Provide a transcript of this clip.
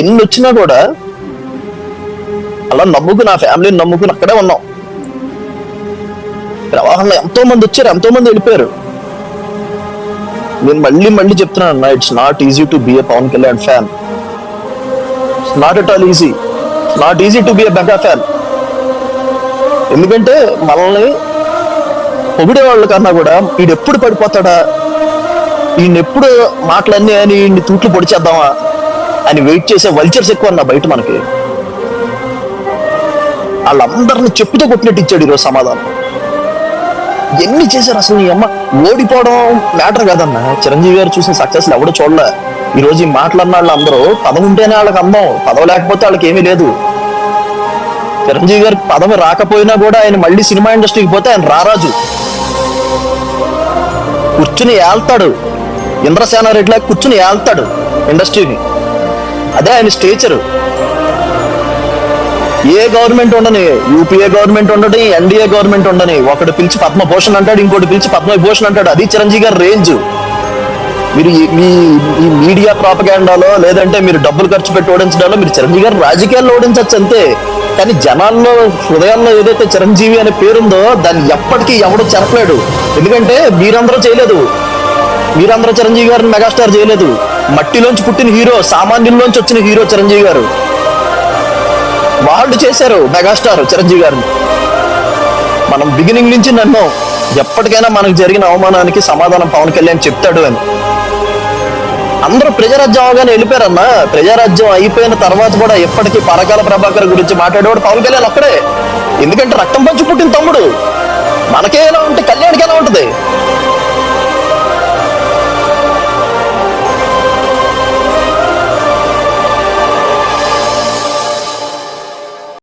ఎన్ని వచ్చినా కూడా అలా నమ్ముకు నా ఫ్యామిలీని నమ్ముకుని అక్కడే ఉన్నాం. ప్రవాహంలో ఎంతో మంది వచ్చారు ఎంతో మంది వెళ్ళిపోయారు. నేను మళ్ళీ మళ్ళీ చెప్తున్నాను అన్న it's not easy to be a Pawan Kalyan fan not at all easy not easy to be a mega fan ఎందుకంటే మనల్ని పొగిడే వాళ్ళ కన్నా కూడా వీడు ఎప్పుడు పడిపోతాడా? ఈయన ఎప్పుడు మాటలన్నీ అని ఈయన్ని తూట్లు పొడిచేద్దామా? అని వెయిట్ చేసే వల్చర్స్ ఎక్కువ అన్న బయట మనకి. వాళ్ళందరిని చెప్పుతో కొట్టినట్టు ఇచ్చాడు ఈరోజు సమాధానం. ఎన్ని చేశారు అసలు నీ అమ్మ? ఓడిపోవడం మ్యాటర్ కాదన్న. చిరంజీవి గారు చూసిన సక్సెస్ ఎవడో చూడలే. ఈ రోజు ఈ మాట్లాడిన వాళ్ళు అందరూ పదం ఉంటేనే వాళ్ళకి అందం పదవి లేకపోతే వాళ్ళకి ఏమీ లేదు. చిరంజీవి గారికి పదవి రాకపోయినా కూడా ఆయన మళ్ళీ సినిమా ఇండస్ట్రీకి పోతే ఆయన రారాజు. కూర్చుని ఏల్తాడు ఇంద్రసేన రెడ్డిలా కూర్చుని ఏల్తాడు ఇండస్ట్రీని. అదే ఆయన స్టేచరు ఏ గవర్నమెంట్ ఉండని యూపీఏ గవర్నమెంట్ ఉండని ఎన్డీఏ గవర్నమెంట్ ఉండని ఒకడు పిలిచి పద్మభూషణ్ అంటాడు ఇంకోటి పిలిచి పద్మవిభూషణ్ అంటాడు అది చిరంజీవి గారి రేంజ్ మీరు మీ ఈ మీడియా ప్రాపగాండాలో లేదంటే మీరు డబ్బులు ఖర్చు పెట్టి ఓడించడాలో మీరు చిరంజీవి గారు రాజకీయాల్లో ఓడించవచ్చు అంతే. కానీ జనాల్లో హృదయాల్లో ఏదైతే చిరంజీవి అనే పేరుందో దాన్ని ఎప్పటికీ ఎవడు చెప్పలేడు ఎందుకంటే మీరందరూ చేయలేదు. మీరందరూ చిరంజీవి గారిని మెగాస్టార్ చేయలేదు. మట్టిలోంచి పుట్టిన హీరో సామాన్యుల్లోంచి వచ్చిన హీరో చిరంజీవి గారు. వాళ్ళు చేశారు మెగాస్టార్ చిరంజీవి గారిని మనం బిగినింగ్ నుంచి నన్ను ఎప్పటికైనా మనకు జరిగిన అవమానానికి సమాధానం పవన్ కళ్యాణ్ చెప్తాడు అని. అందరూ ప్రజారాజ్యం అవగానే వెళ్ళిపోయారన్నా. ప్రజారాజ్యం అయిపోయిన తర్వాత కూడా ఎప్పటికీ పరకాల ప్రభాకర్ గురించి మాట్లాడేవాడు పవన్ కళ్యాణ్ అక్కడే. ఎందుకంటే రక్తం పంచి పుట్టిన తమ్ముడు. మనకే ఎలా ఉంటే కళ్యాణ్కి ఎలా ఉంటుంది?